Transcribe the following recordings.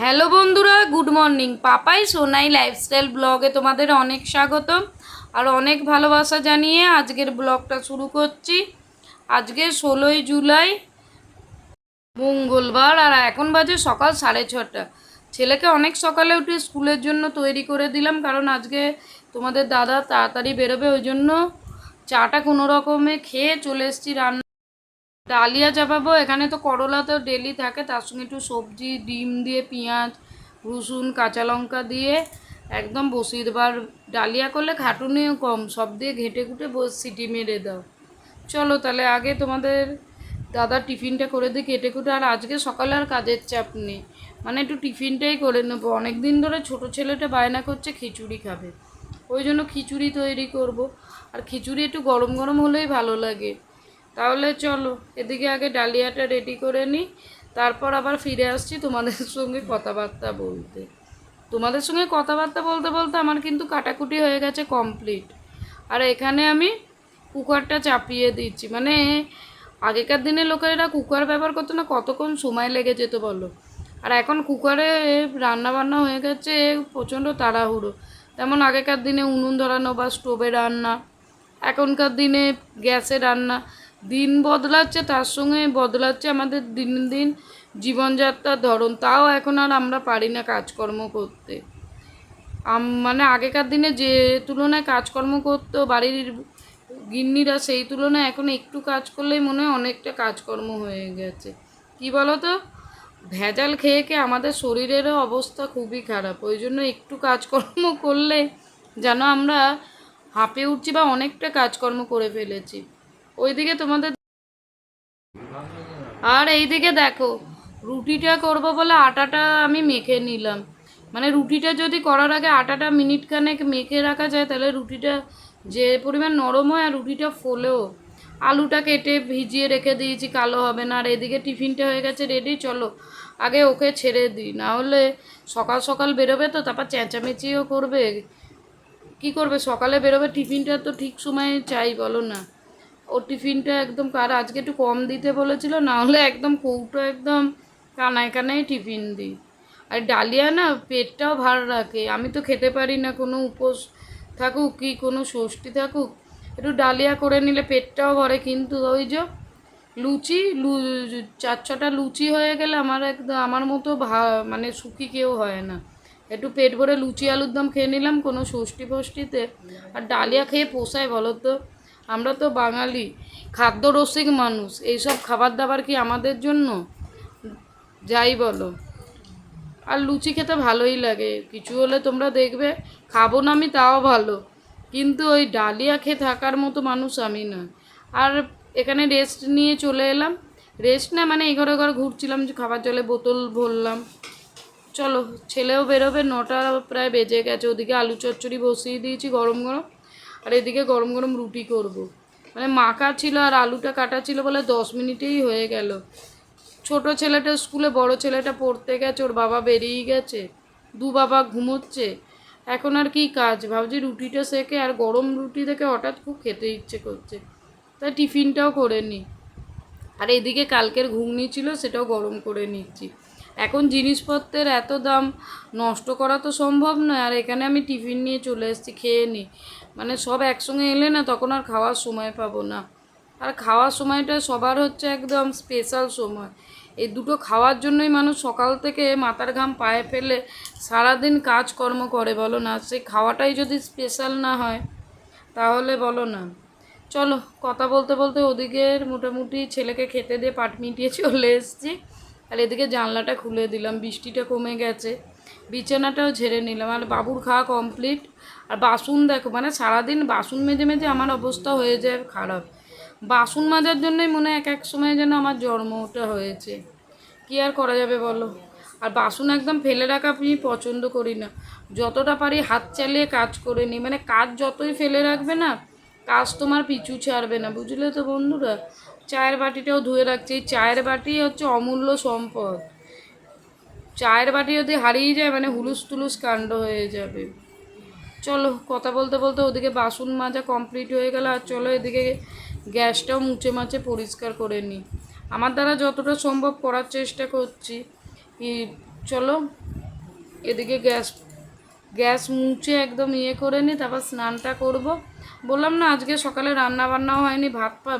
Hello বন্ধুরা, good morning. Papai Sonai lifestyle ব্লগে তোমাদের অনেক স্বাগতম আর অনেক ভালোবাসা জানিয়ে আজকের ব্লগটা শুরু করছি। আজকে ষোলোই জুলাই, মঙ্গলবার আর এখন বাজে সকাল সাড়ে ছটা। ছেলেকে অনেক সকালে উঠে স্কুলের জন্য তৈরি করে দিলাম কারণ আজকে তোমাদের দাদা তাড়াতাড়ি বেরোবে, ওই জন্য চাটা কোনো রকমে খেয়ে চলে এসেছি রান্না ডালিয়া চাপাবো এখানে তো করলা তো ডেলি থাকে, তার সঙ্গে একটু সবজি, ডিম দিয়ে পেঁয়াজ, রসুন, কাঁচা লঙ্কা দিয়ে একদম বসিয়ে দেবো। আর ডালিয়া করলে খাটুনিও কম, সব দিয়ে ঘেঁটে বস, সিটি মেরে দাও। চলো তাহলে আগে তোমাদের দাদা টিফিনটা করে দিই কেটে কুটে, আর আজকে সকালে আর কাজের চাপ নেই। মানে একটু টিফিনটাই করে নেব। অনেক দিন ধরে ছোট ছেলেটা বায়না করছে, খিচুড়ি খাবে। ওই জন্য খিচুড়ি তৈরি করব। আর খিচুড়ি একটু গরম গরম হলেই ভালো লাগে। তাহলে চলো, এদিকে আগে ডালিয়াটা রেডি করে নিই তারপর আবার ফিরে আসছি তোমাদের সঙ্গে কথাবার্তা বলতে। তোমাদের সঙ্গে কথাবার্তা বলতে বলতে আমার কিন্তু কাটাকুটি হয়ে গেছে কমপ্লিট আর এখানে আমি কুকারটা চাপিয়ে দিচ্ছি। মানে আগেকার দিনে লোকেরা কুকার ব্যবহার করতো না, কতক্ষণ সময় লেগে যেত বলো? আর এখন কুকারে রান্না বান্না হয়ে গেছে প্রচণ্ড তাড়াহুড়ো। তেমন আগেকার দিনে উনুন ধরানো বা স্টোভে রান্না, এখনকার দিনে গ্যাসে রান্না দিন বদলাচ্ছে, তার সঙ্গে বদলাচ্ছে আমাদের দিন দিন জীবনযাত্রার ধরন। তাও এখন আর আমরা পারি না কাজকর্ম করতে। মানে আগেকার দিনে যে তুলনায় কাজকর্ম করতো বাড়ির গিন্নিরা, সেই তুলনায় এখন একটু কাজ করলেই মনে হয় অনেকটা কাজকর্ম হয়ে গেছে। কি বলো তো ভেজাল খেয়ে খেয়ে আমাদের শরীরেরও অবস্থা খুবই খারাপ। ওই জন্য একটু কাজকর্ম করলে যেন আমরা হাঁপে উঠছি বা অনেকটা কাজকর্ম করে ফেলেছি। ওইদিকে তোমাদের আর এইদিকে দেখো, রুটিটা করব বলে আটাটা আমি মেখে নিলাম। মানে রুটিটা যদি করার আগে আটাটা মিনিট খানেক মেখে রাখা যায়, তাহলে রুটিটা যে পরিমাণ নরম হয় আর রুটিটা ফোলেও। আলুটা কেটে ভিজিয়ে রেখে দিয়েছি, কালো হবে না। আর এদিকে টিফিনটা হয়ে গেছে রেডি চলো আগে ওকে ছেড়ে দিই। না হলে সকাল সকাল বেরোবে তো, তারপর চেঁচামেচিও করবে। কি করবে? সকালে বেরোবে, টিফিনটা তো ঠিক সময়ে চাই, বলো না। ও টিফিনটা একদম কার আজকে একটু কম দিতে বলেছিল, না হলে একদম কৌটো একদম কানায় কানায় টিফিন দিই। আর ডালিয়া না পেটটাও ভার রাখে, আমি তো খেতে পারি না, কোনো উপোস থাকুক কি কোনো ষষ্ঠী থাকুক, একটু ডালিয়া করে নিলে পেটটাও ভরে, কিন্তু ওই যে লুচি, লু, চার ছটা লুচি হয়ে গেলে আমার একদম, আমার মতো ভা মানে সুখী কেউ হয় না। একটু পেট ভরে লুচি আলুর দম খেয়ে নিলাম কোনো ষষ্ঠী ফষ্টিতে আর ডালিয়া খেয়ে পোষায় বলো তো? আমরা তো বাঙালি, খাদ্যরসিক মানুষ, এইসব খাবার দাবার কি আমাদের জন্য? যাই বলো। আর লুচি খেতে ভালোই লাগে, কিছু হলে তোমরা দেখবে, খাব না আমি তাও ভালো। কিন্তু ওই ডালিয়া খেয়ে থাকার মতো মানুষ আমি নয় আর এখানে রেস্ট নিয়ে চলে এলাম। রেস্ট না মানে এঘর ঘর ঘুরছিলাম, যে খাবার জলে বোতল ভরলাম। চলো, ছেলেও বেরোবে, নটা প্রায় বেজে গেছে, ওদিকে আলু চচ্চড়ি বসিয়ে দিয়েছি গরম গরম আর এদিকে গরম গরম রুটি করব। মানে মাখা ছিল আর আলুটা কাটা ছিল বলে দশ মিনিটেই হয়ে গেল। ছোট ছেলেটা স্কুলে, বড় ছেলেটা পড়তে গেছে, ওর বাবা বেরিয়ে গেছে, দু বাবা ঘুমোচ্ছে। এখন আর কি কাজ? ভাবছি রুটিটা সেকে আর গরম রুটি দেখে হঠাৎ খুব খেতে ইচ্ছে করছে। তাই টিফিনটাও করে নিই আর এদিকে কালকের ঘুগনি ছিল, সেটাও গরম করে নিচ্ছি। এখন জিনিসপত্রের এত দাম, নষ্ট করা তো সম্ভব নয়। আর এখানে আমি টিফিন নিয়ে চলে এসেছি, খেয়ে নিই মানে সব একসঙ্গে এলে না তখন আর খাওয়ার সময় পাবো না। আর খাওয়ার সময়টা সবার হচ্ছে একদম স্পেশাল সময়। এই দুটো খাওয়ার জন্যই মানুষ সকাল থেকে মাথার ঘাম পায়ে ফেলে সারাদিন কাজকর্ম করে, বলো না। সেই খাওয়াটাই যদি স্পেশাল না হয়, তাহলে বলো না। চলো, কথা বলতে বলতে ওদিকের মোটামুটি ছেলেকে খেতে দিয়ে পাট মিটিয়ে চলে এসেছি। আর এদিকে জানলাটা খুলে দিলাম, বৃষ্টিটা কমে গেছে। বিছানাটাও ঝেড়ে নিলাম। আর বাবুর খাওয়া কমপ্লিট আর বাসন দেখো মানে সারাদিন বাসন মেজে মেজে আমার অবস্থা হয়ে যায় খারাপ। বাসন মাজার জন্যই মনে এক এক সময় যেন আমার জন্মটা হয়েছে। কি আর করা যাবে বলো? আর বাসন একদম ফেলে রাখা আমি পছন্দ করি না। যতটা পারি হাত চালিয়ে কাজ করে নিই। মানে কাজ যতই ফেলে রাখবে না, কাজ তোমার পিছু ছাড়বে না। বুঝলে তো বন্ধুরা? চায়ের বাটিটাও ধুয়ে রাখছি। এই চায়ের বাটি হচ্ছে অমূল্য সম্পদ। চায়ের বাটি যদি হারিয়ে যায় মানে হুলুস তুলুস কাণ্ড হয়ে যাবে। চলো, কথা বলতে বলতে ওদিকে বাসন মাজা কমপ্লিট হয়ে গেল, আর চলো এদিকে গ্যাসটাও মুছে মাছে পরিষ্কার করে নিই। আমার দ্বারা যতটা সম্ভব করার চেষ্টা করছি। চলো, এদিকে গ্যাস গ্যাস মুছে একদম ইয়ে করে নিই, তারপর স্নানটা করব। বললাম না, আজকে সকালে রান্না বান্নাও হয়নি, ভাত পা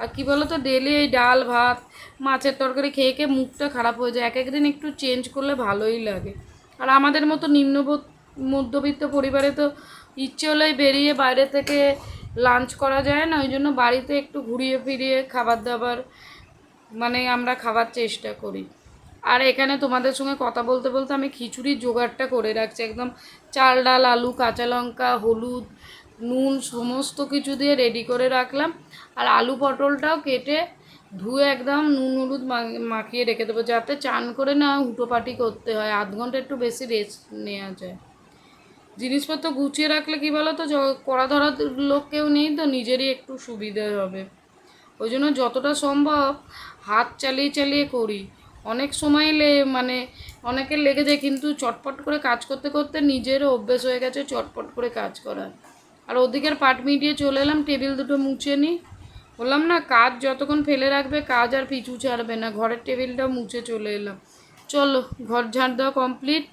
আর কী বলো তো ডেলি এই ডাল, ভাত, মাছের তরকারি খেয়ে খেয়ে মুখটা খারাপ হয়ে যায়। এক একদিন একটু চেঞ্জ করলে ভালোই লাগে। আর আমাদের মতো নিম্ন মধ্যবিত্ত পরিবারে তো ইচ্ছে হলেই বেরিয়ে বাইরে থেকে লাঞ্চ করা যায় না। ওই জন্য বাড়িতে একটু ঘুরিয়ে ফিরিয়ে খাবার দাবার মানে আমরা খাবার চেষ্টা করি। আর এখানে তোমাদের সঙ্গে কথা বলতে বলতে আমি খিচুড়ির জোগাড়টা করে রাখছি। একদম চাল, ডাল, আলু, কাঁচা লঙ্কা, হলুদ নুন সমস্ত কিছু দিয়ে রেডি করে রাখলাম। আর আলু পটলটাও কেটে ধুয়ে একদম নুন হলুদ মাখিয়ে রেখে দেবো, যাতে চান করে না হুটোপাটি করতে হয়। আধ ঘণ্টা একটু বেশি রেস্ট নেওয়া যায়। জিনিসপত্র গুছিয়ে রাখলে কি বলো তো কড়া ধরার লোক কেউ নেই তো, নিজেরই একটু সুবিধে হবে। ওই জন্য যতটা সম্ভব হাত চালিয়ে চালিয়ে করি। অনেক সময় লে মানে অনেকের লেগে যায়, কিন্তু চটপট করে কাজ করতে করতে নিজেরও অভ্যেস হয়ে গেছে, চটপট করে কাজ করার। আর ওদিকের পাট মিটিয়ে চলে এলাম, টেবিল দুটো মুছে নিই বললাম, না, কাজ যতক্ষণ ফেলে রাখবে, কাজ আর পিছু ছাড়বে না। ঘরের টেবিলটাও মুছে চলে এলাম। চলো, ঘর ঝাড় দেওয়া কমপ্লিট।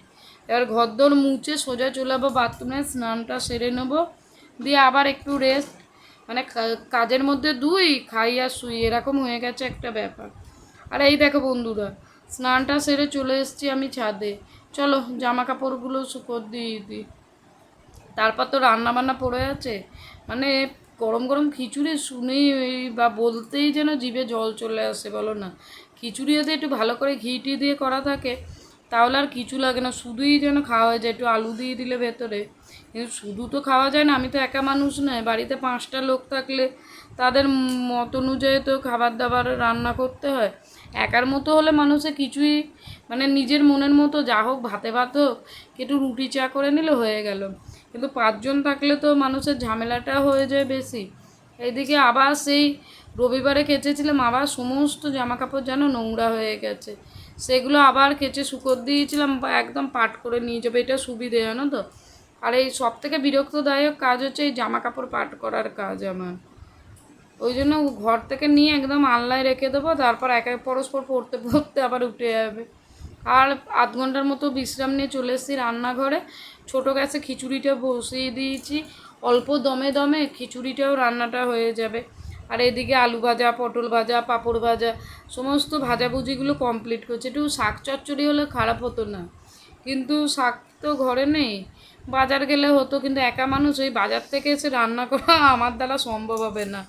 এবার ঘর দোর মুছে সোজা চলে যাব বাথরুমে, স্নানটা সেরে নেব। দিয়ে আবার একটু রেস্ট মানে কাজের মধ্যে দুই, খাই আর শুই। এরকম হয়ে গেছে একটা ব্যাপার। আর এই দেখো বন্ধুরা, স্নানটা সেরে চলে এসেছি আমি ছাদে। চলো, জামা কাপড়গুলো শুকোর দিয়ে দিই। তারপর তো রান্না বান্না পড়ে আছে। মানে গরম গরম খিচুড়ি শুনেই ওই বা বলতেই যেন জিভে জল চলে আসে, বলো না। খিচুড়ি যদি একটু ভালো করে ঘি টি দিয়ে করা থাকে, তাহলে আর কিছু লাগে না। শুধুই যেন খাওয়া হয়ে যায়, একটু আলু দিয়ে দিলে ভেতরে। কিন্তু শুধু তো খাওয়া যায় না, আমি তো একা মানুষ নয়, বাড়িতে পাঁচটা লোক থাকলে তাদের মত অনুযায়ী তো খাবার দাবার রান্না করতে হয়। একার মতো হলে মানুষে কিছুই মানে নিজের মনের মতো, যা হোক, ভাতে ভাত হোক, একটু রুটি চা করে নিলে হয়ে গেল। কিন্তু পাঁচজন থাকলে তো মানুষের ঝামেলাটা হয়ে যায় বেশি। এইদিকে আবার সেই রবিবারে কেচেছিলাম আবার সমস্ত জামা কাপড় যেন নোংরা হয়ে গেছে। সেগুলো আবার কেচে শুকোর দিয়েছিলাম একদম পাট করে নিয়ে যাবে, এটা সুবিধে, জানো তো? আর এই সব থেকে বিরক্তদায়ক কাজ হচ্ছে এই জামা কাপড় পাট করার কাজ আমার। ওই জন্য ঘর থেকে নিয়ে একদম আলনায় রেখে দেবো, তারপর এক এক পরস্পর পড়তে পড়তে আবার উঠে যাবে। আর আধ ঘণ্টার মতো বিশ্রাম নিয়ে চলে এসেছি রান্নাঘরে। ছোটো গ্যাসে খিচুড়িটা বসিয়ে দিয়েছি। অল্প দমে দমে খিচুড়িটাও রান্নাটা হয়ে যাবে। আর এদিকে আলু ভাজা, পটল ভাজা, পাঁপড় ভাজা, সমস্ত ভাজাভুজিগুলো কমপ্লিট করছে। একটু শাক চচ্চড়ি হলে খারাপ হতো না। কিন্তু শাক তো ঘরে নেই। বাজার গেলে হতো, কিন্তু একা মানুষ ওই বাজার থেকে এসে রান্না করা আমার দ্বারা সম্ভব হবে না।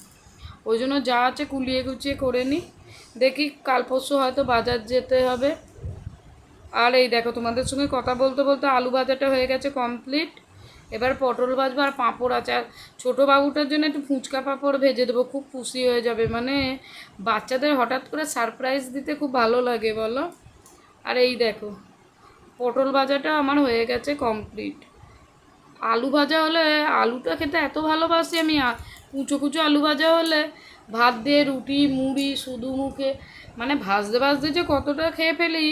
ওই জন্য যা আছে কুলিয়ে কুচিয়ে করে নিই। দেখি কাল পরশু হয়তো বাজার যেতে হবে। আর এই দেখো, তোমাদের সঙ্গে কথা বলতে বলতে আলু ভাজাটা হয়ে গেছে কমপ্লিট এবার পটল ভাজবো আর পাঁপড় আছে। আর ছোটো বাবুটার জন্য একটু ফুচকা পাঁপড় ভেজে দেবো, খুব খুশি হয়ে যাবে। মানে বাচ্চাদের হঠাৎ করে সারপ্রাইজ দিতে খুব ভালো লাগে, বলো? আর এই দেখো, পটল ভাজাটা আমার হয়ে গেছে কমপ্লিট আলু ভাজা হলে আলুটা খেতে এত ভালোবাসি আমি। কুচো কুচো আলু ভাজা হলে ভাত দিয়ে রুটি, মুড়ি শুধু মুখে। মানে ভাজতে ভাজতে যে কতটা খেয়ে ফেলি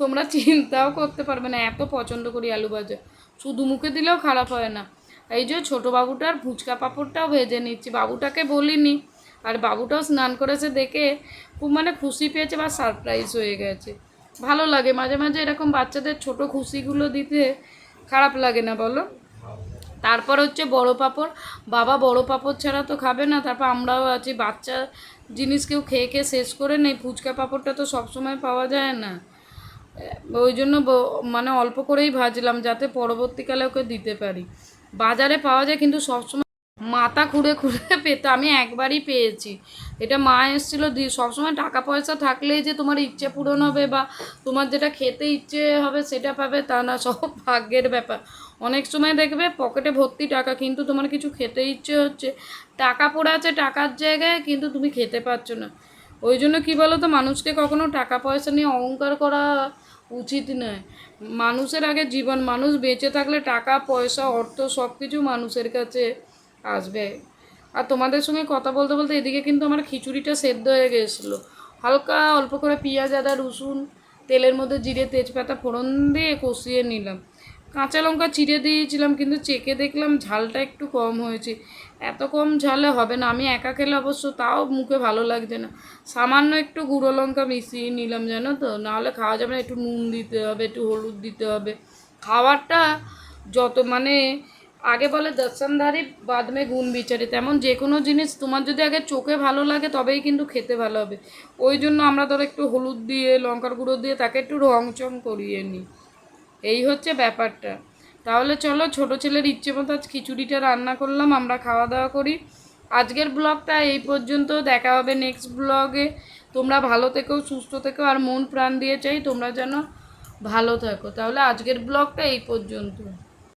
তোমরা চিন্তাও করতে পারবে না, এত পছন্দ করি আলু ভাজা। শুধু মুখে দিলেও খারাপ হয় না। এই যে ছোটো বাবুটার ফুচকা পাঁপড়টাও ভেজে নিচ্ছি, বাবুটাকে বলিনি। আর বাবুটাও স্নান করেছে দেখে খুব মানে খুশি পেয়েছে বা সারপ্রাইজ হয়ে গেছে। ভালো লাগে, মাঝে মাঝে এরকম বাচ্চাদের ছোট খুশিগুলো দিতে খারাপ লাগে না, বলো? তারপর হচ্ছে বড় পাঁপড়। বাবা বড় পাঁপড় ছাড়া তো খাবে না, তারপর আমরাও আছি। বাচ্চা জিনিস কেউ খেয়ে খেয়ে শেষ করে নেই। ফুচকা পাঁপড়টা তো সবসময় পাওয়া যায় না। ওই জন্য মানে অল্প করেই ভাজলাম যাতে পরবর্তীকালে ওকে দিতে পারি। বাজারে পাওয়া যায় কিন্তু সবসময় মাথা খুঁড়ে খুঁড়ে পেতে আমি একবারই পেয়েছি। এটা মা এসেছিল দি সবসময় টাকা পয়সা থাকলেই যে তোমার ইচ্ছে পূরণ হবে বা তোমার যেটা খেতে ইচ্ছে হবে সেটা পাবে তা না, সব ভাগ্যের ব্যাপার। অনেক সময় দেখবে পকেটে ভর্তি টাকা কিন্তু তোমার কিছু খেতে ইচ্ছে হচ্ছে, টাকা পড়ে আছে টাকার জায়গায় কিন্তু তুমি খেতে পারছ না। ওই জন্য কী বলো তো মানুষকে কখনো টাকা পয়সা নিয়ে অহংকার করা উচিত নয়। মানুষের আগে জীবন, মানুষ বেঁচে থাকলে টাকা, পয়সা, অর্থ সব কিছু মানুষের কাছে আসবে। আর তোমাদের সঙ্গে কথা বলতে বলতে এদিকে কিন্তু আমার খিচুড়িটা সেদ্ধ হয়ে গেছিল। হালকা অল্প করে পেঁয়াজ, আদা, রসুন, তেলের মধ্যে জিরে, তেজপাতা ফোড়ন দিয়ে কষিয়ে নিলাম। কাঁচা লঙ্কা চিড়ে দিয়েছিলাম, কিন্তু চেকে দেখলাম ঝালটা একটু কম হয়েছে। এত কম ঝালে হবে না, আমি একা খেলে অবশ্য তাও মুখে ভালো লাগছে না। সামান্য একটু গুঁড়ো লঙ্কা মিশিয়ে নিলাম জানো তো, নাহলে খাওয়া যাবে না, একটু নুন দিতে হবে, একটু হলুদ দিতে হবে। খাবারটা যত মানে আগে বলে দর্শনধারী বাদমে গুণ বিচারে। তেমন যে কোনো জিনিস তোমার যদি আগে চোখে ভালো লাগে, তবেই কিন্তু খেতে ভালো হবে। ওই জন্য আমরা ধরো একটু হলুদ দিয়ে, লঙ্কার গুঁড়ো দিয়ে তাকে একটু রং চং করিয়ে নিই। এই হচ্ছে ব্যাপারটা। তাহলে চলো, ছোট ছেলের ইচ্ছে মতো আজ খিচুড়িটা রান্না করলাম, আমরা খাওয়া দাওয়া করি। আজকের ব্লগটা এই পর্যন্ত, দেখা হবে নেক্সট ব্লগে তোমরা ভালো থেকেও সুস্থ থেকো, আর মন প্রাণ দিয়ে চাই তোমরা যেন ভালো থাকো। তাহলে আজকের ব্লগটা এই পর্যন্ত।